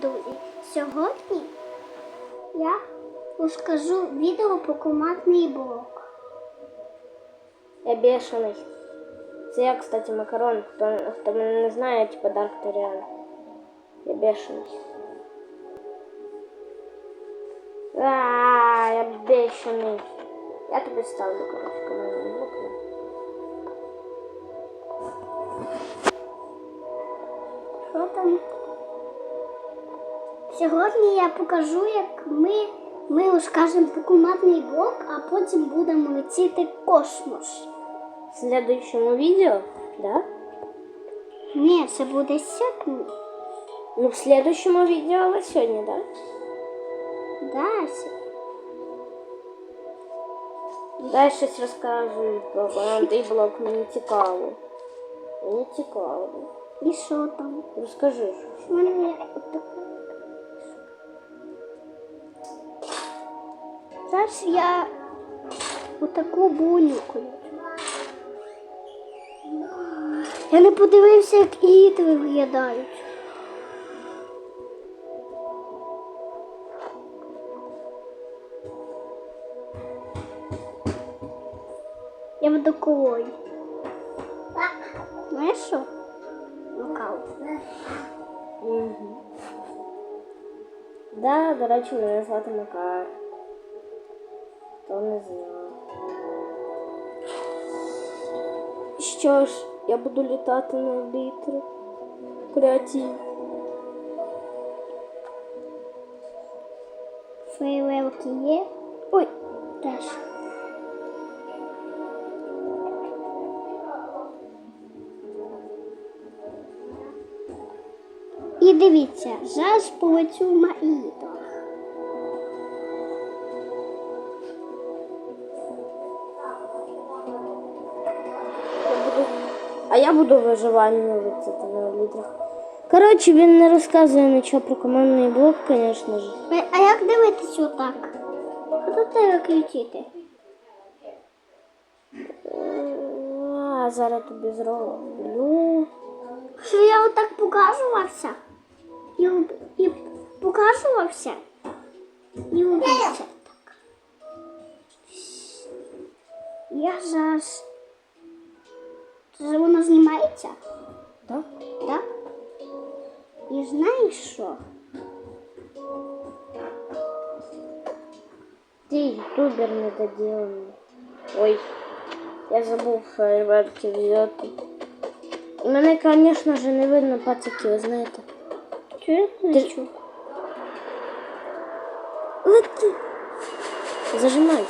Друзі, сьогодні я розкажу відео про командний блок. Я бешений. Це я, кстати, макарон. Хто, хто мене не знає, типа Дарк Торіан. Я бешений. А, я бешений. Я тобі ставлю, коротше, командний блок. Що там? Сьогодні я покажу, як ми, ми розкажемо про блок, а потім будемо летіти космос. В следующему видео, да? Ні, це буде сьогодні. Ну, в следующему видео, але сьогодні, да? Да, ся- Дай щось розкажу про командний блок, мені цікаво. Мені цікаво. І що там? Розкажи щось. У мене отаке. Зараз я отаку буню колю. Я не подивився, як іти виглядають. Я буду колою. Знаєш що? Нокаут. Угу. Да, до речі, мене звати Макар. Хто не знав. Що ж, я буду літати на літри. Креатив. Фейвелки є. Ой, теж. І дивіться, зараз полетю в я буду виживання летіти на літрах. Коротше, він не розказує нічого про командний блок, звісно ж. Е, А як дивитися отак? Хто це виключити? А, зараз тобі зроблю. Що я отак показувався? І, і показувався? І робився так. Я зараз. Це воно знімається? Так? Так? І знаєш що? Ти ютубер недоделанный. Ой, я забув фейерверки взяти. І Мене, звісно ж, не видно пацики, ви знаєте. Чуєш? Ти... Лети. Зажимай.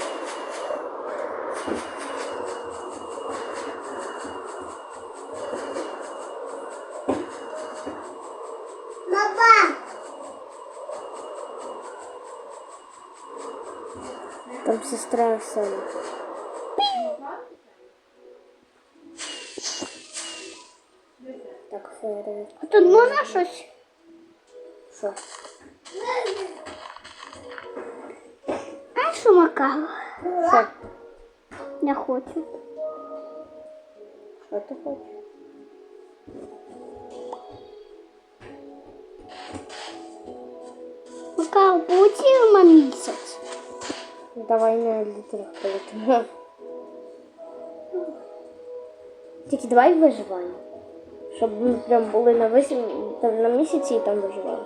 Там сестра Оксана. Так, фейерверк. А тут можна щось? Що? А що макало? Що? Не хочу. Що ти хочеш? Макало, полетів на місяць. Давай на літерах полетимо. Тільки давай виживання. Щоб ми прям були на висі... на місяці і там виживали.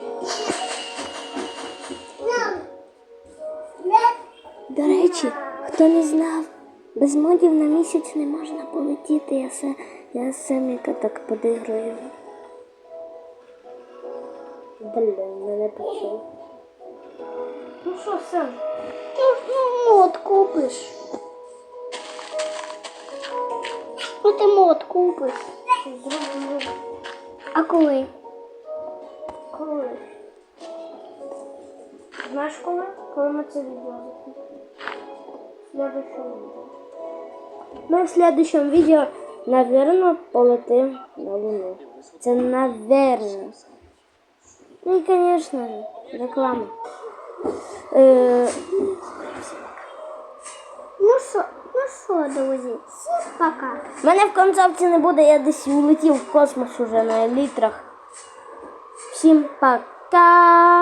До речі, хто не знав, без модів на місяць не можна полетіти. Я, се... я семіка так подигрую. Блін, мене почув. Ну що, Сем? Ти ну, мод купиш. Ну ти мод купиш. А коли? Коли? Знаєш коли? Коли ми це відео? В. Ми в следующем відео, наверно, полетим на Луну. Це наверно. Ну і, звісно, реклама. Е, Ну що, ну що, друзі, всім пока. мене в концовці не буде, я десь улетів в космос уже на літрах. Всім. Пока!